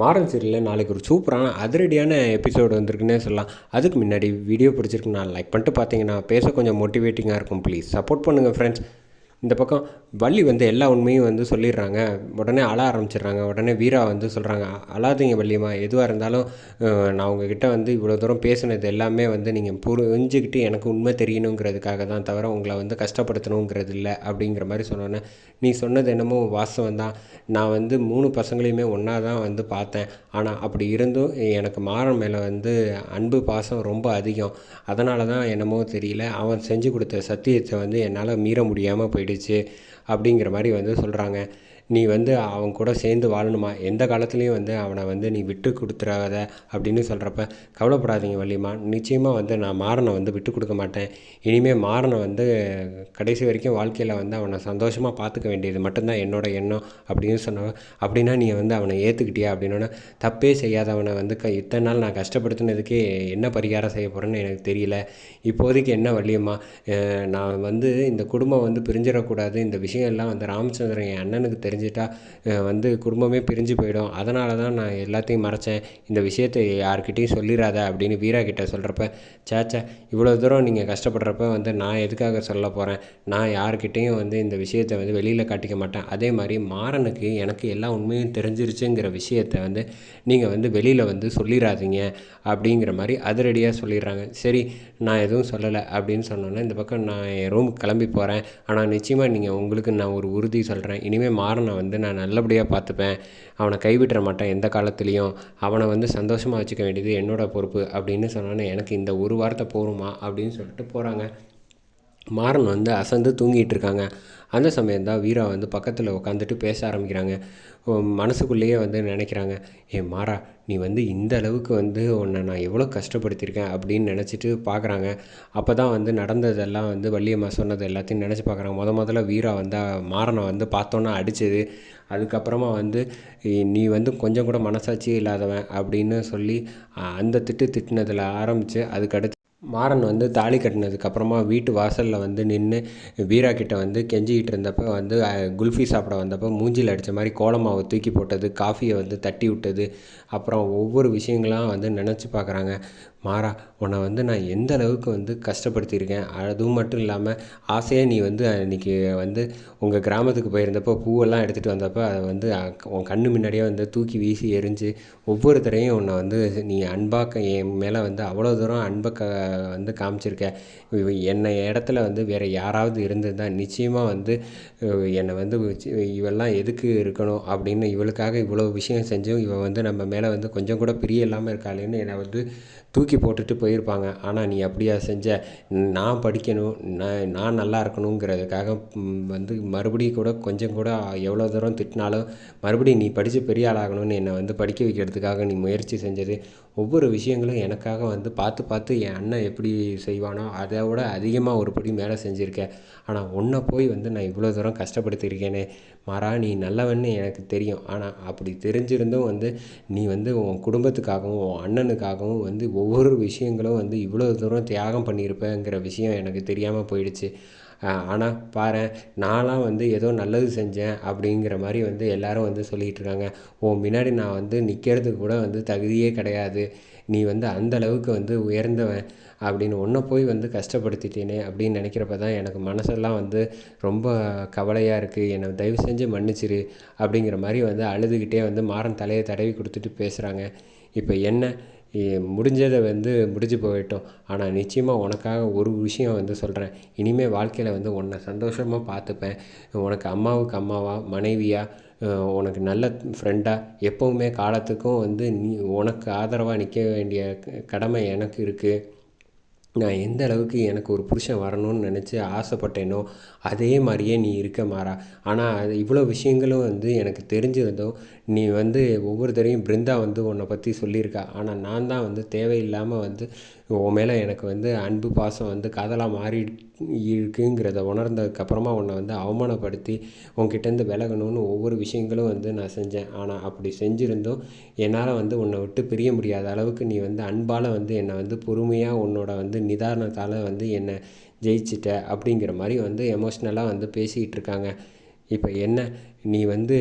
மாறன் சீரியலில் நாளைக்கு ஒரு சூப்பரான அதிரடியான எபிசோடு வந்திருக்குன்னே சொல்லலாம். அதுக்கு முன்னாடி வீடியோ பிடிச்சிருக்கு நான் லைக் பண்ணிட்டு பார்த்தீங்கன்னா பேச கொஞ்சம் மோட்டிவேட்டிங்காக இருக்கும். ப்ளீஸ் சப்போர்ட் பண்ணுங்கள் ஃப்ரெண்ட்ஸ் இந்த பக்கம் வள்ளி வந்து எல்லா உண்மையும் வந்து சொல்லிடுறாங்க. உடனே அழ ஆரம்பிச்சிடுறாங்க. உடனே வீரா வந்து சொல்கிறாங்க அழாதீங்க வள்ளியம்மா. எதுவாக இருந்தாலும் நான் உங்ககிட்ட வந்து இவ்வளோ தூரம் பேசுனது எல்லாமே வந்து நீங்கள் புரிஞ்சுக்கிட்டு எனக்கு உண்மை தெரியணுங்கிறதுக்காக தான் தவிர உங்களை வந்து கஷ்டப்படுத்தணுங்கிறது இல்லை. அப்படிங்கிற மாதிரி சொன்னோன்னே நீ சொன்னது என்னமோ வாஸ்தவம் தான். நான் வந்து மூணு பசங்களையுமே ஒன்றா தான் வந்து பார்த்தேன். ஆனால் அப்படி இருந்தும் எனக்கு மாறன் மேலே வந்து அன்பு பாசம் ரொம்ப அதிகம். அதனால தான் என்னமோ தெரியல. அவன் செஞ்சு கொடுத்த சத்தியத்தை வந்து என்னால் மீற முடியாமல் போயிடுச்சு. அப்படிங்கிற மாதிரி வந்து சொல்கிறாங்க நீ வந்து அவன் கூட சேர்ந்து வாழணுமா? எந்த காலத்துலேயும் வந்து அவனை வந்து நீ விட்டு கொடுத்துறாத அப்படின்னு சொல்கிறப்ப கவலைப்படாதீங்க வள்ளியம்மா. நிச்சயமாக வந்து நான் மாறனை வந்து விட்டு கொடுக்க மாட்டேன். இனிமேல் மாறனை வந்து கடைசி வரைக்கும் வாழ்க்கையில் வந்து அவனை சந்தோஷமாக பார்த்துக்க வேண்டியது மட்டும்தான் என்னோட எண்ணம் அப்படின்னு சொன்ன அப்படின்னா நீ வந்து அவனை ஏற்றுக்கிட்டியா அப்படின்னோடனே தப்பே செய்யாதவனை வந்து க இத்தனை நாள் நான் கஷ்டப்படுத்தினதுக்கே என்ன பரிகாரம் செய்ய போகிறேன்னு எனக்கு தெரியல. இப்போதைக்கு என்ன வள்ளியம்மா? நான் வந்து இந்த குடும்பம் வந்து பிரிஞ்சிடக்கூடாது. இந்த விஷயம் எல்லாம் வந்து ராமச்சந்திரன் என் அண்ணனுக்கு தெரிஞ்சிட்டா வந்து குடும்பமே பிரிஞ்சு போயிடும். அதனால தான் நான் எல்லாத்தையும் மறைச்சேன். இந்த விஷயத்தை யார்கிட்டையும் சொல்லிடாத அப்படின்னு வீரா கிட்ட சொல்கிறப்ப சேச்சா இவ்வளோ தூரம் நீங்கள் கஷ்டப்படுறப்ப வந்து நான் எதுக்காக சொல்ல போகிறேன் நான் யார்கிட்டேயும் வந்து இந்த விஷயத்தை வந்து வெளியில் காட்டிக்க மாட்டேன். அதே மாதிரி மாறனுக்கு எனக்கு எல்லா உண்மையும் தெரிஞ்சிருச்சுங்கிற விஷயத்தை வந்து நீங்கள் வந்து வெளியில் வந்து சொல்லிடாதீங்க அப்படிங்கிற மாதிரி அதிரடியாக சொல்லிடுறாங்க. சரி நான் எதுவும் சொல்லலை. அப்படின்னு சொன்னோன்னே இந்த பக்கம் நான் என் ரூமுக்கு கிளம்பி போகிறேன் ஆனால் நிச்சயமாக நீங்கள் உங்களுக்கு நான் ஒரு உறுதி சொல்கிறேன் இனிமேல் மாறன் வந்து நான் நல்லபடியாக பார்த்துப்பேன். அவனை கைவிட்டுற மாட்டேன் எந்த காலத்துலேயும். அவனை வந்து சந்தோஷமாக வச்சுக்க வேண்டியது என்னோட பொறுப்பு அப்படின்னு சொன்னோன்னே எனக்கு இந்த ஒரு வாரத்தை போருமா அப்படின்னு சொல்லிட்டு போகிறாங்க மாறன் வந்து அசந்து தூங்கிட்டு இருக்காங்க அந்த சமயம் தான் வீரா வந்து பக்கத்தில் உட்காந்துட்டு பேச ஆரம்பிக்கிறாங்க. மனசுக்குள்ளேயே வந்து நினைக்கிறாங்க. ஏ மாறா நீ வந்து இந்த அளவுக்கு வந்து உன்னை நான் எவ்வளோ கஷ்டப்படுத்தியிருக்கேன்? அப்படின்னு நினச்சிட்டு பார்க்குறாங்க அப்போ தான் வந்து நடந்ததெல்லாம் வந்து வள்ளியம்மா சொன்னது எல்லாத்தையும் நினச்சி பார்க்குறாங்க முத முதல்ல வீரா வந்து மாறனை வந்து பார்த்தோன்னா அடித்தது அதுக்கப்புறமா வந்து நீ வந்து கொஞ்சம் கூட மனசாட்சியே இல்லாதவன் அப்படின்னு சொல்லி அந்த திட்டு திட்டினதில் ஆரம்பித்து அதுக்கடுத்து மாறன் வந்து தாலி கட்டினதுக்கு அப்புறமா வீட்டு வாசலில் வந்து நின்று வீரா கிட்ட வந்து கெஞ்சிக்கிட்டு இருந்தப்போ வந்து குல்ஃபி சாப்பிட வந்தப்போ மூஞ்சில் அடித்த மாதிரி கோலமாவை தூக்கி போட்டது காஃபியை வந்து தட்டி விட்டது. அப்புறம் ஒவ்வொரு விஷயங்களாம் வந்து நினச்சி பார்க்குறாங்க. மாறா உன்னை வந்து நான் எந்த அளவுக்கு வந்து கஷ்டப்படுத்தியிருக்கேன் அதுவும் மட்டும் இல்லாமல் ஆசையாக நீ வந்து அன்றைக்கி வந்து உங்கள் கிராமத்துக்கு போயிருந்தப்போ பூவெல்லாம் எடுத்துகிட்டு வந்தப்போ அதை வந்து உன் கண்ணு முன்னாடியே வந்து தூக்கி வீசி எரிஞ்சு ஒவ்வொரு உன்னை வந்து நீ அன்பாக்க என் மேலே வந்து அவ்வளோ தூரம் அன்பை க வந்து காமிச்சிருக்க. என்னை இடத்துல வந்து வேறு யாராவது இருந்திருந்தால் நிச்சயமாக வந்து என்னை வந்து இவெல்லாம் எதுக்கு இருக்கணும் அப்படின்னு இவளுக்காக இவ்வளோ விஷயம் செஞ்சும் இவள் வந்து நம்ம மேலே வந்து கொஞ்சம் கூட பிரிய இல்லாமல் இருக்காளேன்னு என்னை வந்து தூக்கி போட்டுட்டு போயிருப்பாங்க. ஆனால் நீ அப்படியா செஞ்ச நான் படிக்கணும் நான் நான் நல்லா இருக்கணுங்கிறதுக்காக வந்து மறுபடியும் கூட கொஞ்சம் கூட எவ்வளோ தூரம் திட்டினாலும் மறுபடியும் நீ படித்து பெரிய ஆளாகணும்னு என்னை வந்து படிக்க வைக்கிறதுக்காக நீ முயற்சி செஞ்சது. ஒவ்வொரு விஷயங்களும் எனக்காக வந்து பார்த்து பார்த்து என் அண்ணன் எப்படி செய்வானோ அதை விட அதிகமாக ஒரு படி மேலே செஞ்சுருக்கேன் ஆனால் உன்னை போய் வந்து நான் இவ்வளோ தூரம் கஷ்டப்படுத்தியிருக்கேனே மாறா நீ நல்லவன்னு எனக்கு தெரியும். ஆனால் அப்படி தெரிஞ்சிருந்தும் வந்து நீ வந்து உன் குடும்பத்துக்காகவும் உன் அண்ணனுக்காகவும் வந்து ஒவ்வொரு விஷயங்களும் வந்து இவ்வளோ தூரம் தியாகம் பண்ணியிருப்பேங்கிற விஷயம் எனக்கு தெரியாமல் போயிடுச்சு. ஆனால் பாரு நான்லாம் வந்து ஏதோ நல்லது செஞ்சேன் அப்படிங்கிற மாதிரி வந்து எல்லாரும் வந்து சொல்லிகிட்டு இருக்காங்க. உன் முன்னாடி நான் வந்து நிற்கிறதுக்கு கூட வந்து தகுதியே கிடையாது. நீ வந்து அந்த அளவுக்கு வந்து உயர்ந்தவன் அப்படின்னு ஒன்றை போய் வந்து கஷ்டப்படுத்திட்டேனே அப்படின்னு நினைக்கிறப்ப தான் எனக்கு மனசெல்லாம் வந்து ரொம்ப கவலையாக இருக்குது என்னை தயவு செஞ்சு மன்னிச்சிரு அப்படிங்கிற மாதிரி வந்து அழுதுகிட்டே வந்து மாறன் தலையை தடவி கொடுத்துட்டு பேசுகிறாங்க இப்போ என்ன முடிஞ்சதை வந்து முடிஞ்சு போயிட்டோம் ஆனால் நிச்சயமாக உனக்காக ஒரு விஷயம் வந்து சொல்கிறேன் இனிமேல் வாழ்க்கையில் வந்து உன்னை சந்தோஷமாக பார்த்துப்பேன். உனக்கு அம்மாவுக்கு அம்மாவாக மனைவியாக உனக்கு நல்ல ஃப்ரெண்டாக எப்போவுமே காலத்துக்கும் வந்து நீ உனக்கு ஆதரவாக நிற்க வேண்டிய கடமை எனக்கு இருக்குது நான் எந்த அளவுக்கு எனக்கு ஒரு புருஷன் வரணும்னு நினச்சி ஆசைப்பட்டேனோ அதே மாதிரியே நீ இருக்க மாறா. ஆனால் அது இவ்வளோ விஷயங்களும் வந்து எனக்கு தெரிஞ்சிருந்தோம் நீ வந்து ஒவ்வொருத்தரையும் பிருந்தா வந்து உன்னை பற்றி சொல்லியிருக்கா. ஆனால் நான் தான் வந்து தேவையில்லாமல் வந்து உன் மேலே எனக்கு வந்து அன்பு பாசம் வந்து காதலாக மாறி இருக்குங்கிறத உணர்ந்ததுக்கப்புறமா உன்னை வந்து அவமானப்படுத்தி உன்கிட்டேருந்து விலகணும்னு ஒவ்வொரு விஷயங்களும் வந்து நான் செஞ்சேன். ஆனால் அப்படி செஞ்சுருந்தும் என்னால் வந்து உன்னை விட்டு பிரிய முடியாத அளவுக்கு நீ வந்து அன்பால் வந்து என்னை வந்து பொறுமையாக உன்னோட வந்து நிதானத்தால் வந்து என்னை ஜெயிச்சிட்ட அப்படிங்கிற மாதிரி வந்து எமோஷ்னலாக வந்து பேசிக்கிட்டு இருக்காங்க. இப்போ என்ன? நீ வந்து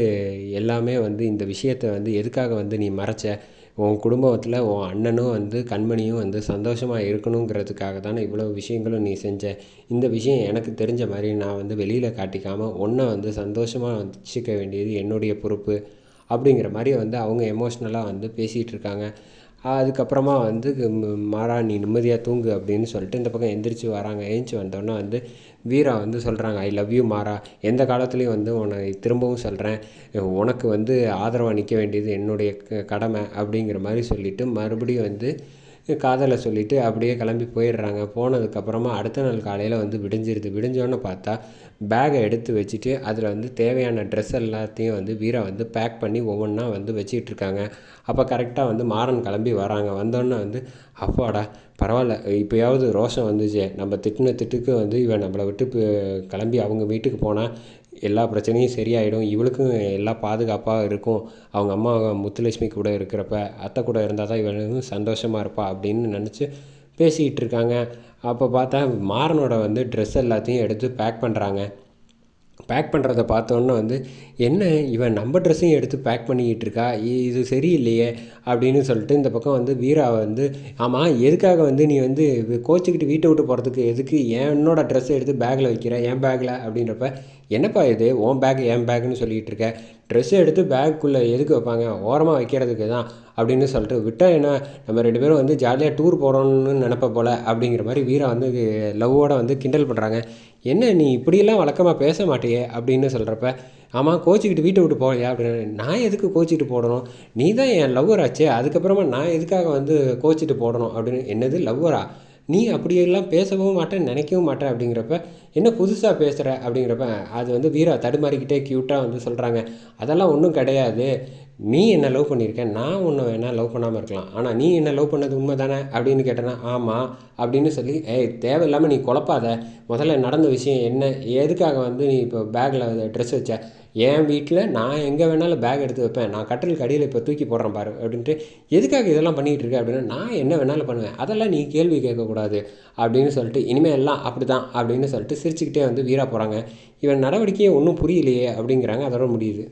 எல்லாமே வந்து இந்த விஷயத்த வந்து எதுக்காக வந்து நீ மறைச்ச? உன் குடும்பத்தில் உன் அண்ணனும் வந்து கண்மணியும் வந்து சந்தோஷமாக இருக்கணுங்கிறதுக்காக தானே இவ்வளோ விஷயங்களும் நீ செஞ்ச. இந்த விஷயம் எனக்கு தெரிஞ்ச மாதிரி நான் வந்து வெளியில் காட்டிக்காமல் உன்னை வந்து சந்தோஷமாக வச்சுக்க வேண்டியது என்னுடைய பொறுப்பு அப்படிங்கிற மாதிரி வந்து அவங்க எமோஷ்னலாக வந்து பேசிகிட்டு இருக்காங்க. அதுக்கப்புறமா வந்து மாறா நீ நிம்மதியாக தூங்கு அப்படின்னு சொல்லிட்டு இந்த பக்கம் எந்திரிச்சு வராங்க. ஏஞ்சி வந்தோடனே வந்து வீரா வந்து சொல்கிறாங்க ஐ லவ் யூ மாறா. எந்த காலத்துலேயும் வந்து உன்னை திரும்பவும் சொல்கிறேன் உனக்கு வந்து ஆதரவாக நிற்க வேண்டியது என்னுடைய க- கடமை அப்படிங்கிற மாதிரி சொல்லிவிட்டு மறுபடியும் வந்து காதலை சொல்லிவிட்டு அப்படியே கிளம்பி போயிடுறாங்க. போனதுக்கப்புறமா அடுத்த நாள் காலையில் வந்து விடிஞ்சிருது. விடிஞ்சோன்னு பார்த்தா பேகை எடுத்து வச்சுட்டு அதில் வந்து தேவையான ட்ரெஸ் எல்லாத்தையும் வந்து வீரா வந்து பேக் பண்ணி ஒவ்வொன்றா வந்து வச்சிட்ருக்காங்க அப்போ கரெக்டாக வந்து மாறன் கிளம்பி வராங்க. வந்தோடனே வந்து அப்பாடா பரவாயில்ல. இப்போயாவது ரோஷம் வந்துச்சே. நம்ம திட்டின திட்டுக்கு வந்து இவன் நம்மளை விட்டு கிளம்பி அவங்க வீட்டுக்கு போனால் எல்லா பிரச்சனையும் சரியாயிடும். இவளுக்கும் எல்லாம் பாதுகாப்பாக இருக்கும். அவங்க அம்மா முத்துலட்சுமி கூட இருக்கிறப்ப அத்தை கூட இருந்தால் தான் இவளும் சந்தோஷமாக இருப்பா அப்படின்னு நினச்சி பேசிக்கிட்டு இருக்காங்க. அப்போ பார்த்தா மாறனோட வந்து ட்ரெஸ் எல்லாத்தையும் எடுத்து பேக் பண்ணுறாங்க பேக் பண்ணுறத பார்த்தோன்னே வந்து என்ன இவன் நம்ம ட்ரெஸ்ஸையும் எடுத்து பேக் பண்ணிக்கிட்டு இருக்கா இ- இது சரியில்லையே அப்படின்னு சொல்லிட்டு இந்த பக்கம் வந்து வீரா வந்து ஆமாம் எதுக்காக வந்து நீ வந்து கோச்சிக்கிட்டு வீட்டை விட்டு போகிறதுக்கு எதுக்கு என்னோட ட்ரெஸ்ஸை எடுத்து பேக்கில் வைக்கிற? என் பேக்கில் அப்படின்றப்ப என்னப்பா இது? உன் பேக் என் பேக்குன்னு சொல்லிக்கிட்டு இருக்க ட்ரெஸ்ஸை எடுத்து பேக்குள்ளே எதுக்கு வைப்பாங்க? ஓரமாக வைக்கிறதுக்கு தான் அப்படின்னு சொல்லிட்டு விட்டால் என்ன? நம்ம ரெண்டு பேரும் வந்து ஜாலியாக டூர் போகிறோம்னு நினப்ப போல் அப்படிங்கிற மாதிரி வீரா வந்து லவ்வோட வந்து கிண்டல் பண்ணுறாங்க என்ன நீ இப்படியெல்லாம் வழக்கமாக பேச மாட்டியே அப்படின்னு சொல்கிறப்ப ஆமாம் கோச்சிக்கிட்டு வீட்டை விட்டு போகலையா அப்படின்னு. நான் எதுக்கு கோச்சிக்கிட்டு போடணும்? நீ தான் என் லவ்வர் அதுக்கப்புறமா நான் எதுக்காக வந்து கோச்சிட்டு போடணும் அப்படின்னு. என்னது லவ்வரா நீ அப்படியெல்லாம் பேசவும் மாட்டேன் நினைக்கவும் மாட்டேன் அப்படிங்கிறப்ப என்ன புதுசாக பேசுகிற அப்படிங்கிறப்ப அது வந்து வீரா தடுமாறிக்கிட்டே க்யூட்டாக வந்து சொல்கிறாங்க அதெல்லாம் ஒன்றும் கிடையாது. நீ என்ன லவ் பண்ணியிருக்க? நான் ஒன்று வேணால் லவ் பண்ணாமல் இருக்கலாம். ஆனால் நீ என்ன லவ் பண்ணது உண்மை தானே அப்படின்னு கேட்டேன்னா ஆமாம் அப்படின்னு சொல்லி ஏய் தேவையில்லாமல் நீ குழப்பாத. முதல்ல நடந்த விஷயம் என்ன? எதுக்காக வந்து நீ இப்போ பேக்கில் ட்ரெஸ் வச்ச? என் வீட்டில் நான் எங்கே வேணாலும் பேக் எடுத்து வைப்பேன். நான் கட்டிலுக்கு அடியில் இப்போ தூக்கி போடுறேன் பாரு அப்படின்ட்டு எதுக்காக இதெல்லாம் பண்ணிகிட்டு இருக்க அப்படின்னா நான் என்ன வேணாலும் பண்ணுவேன். அதெல்லாம் நீ கேள்வி கேட்கக்கூடாது அப்படின்னு சொல்லிட்டு இனிமேல் எல்லாம் அப்படி தான் அப்படின்னு சொல்லிட்டு சிரிச்சுக்கிட்டே வந்து வீரா போகிறாங்க இவன் நடவடிக்கையே ஒன்றும் புரியலையே அப்படிங்கிறாங்க. அதோட முடியுது.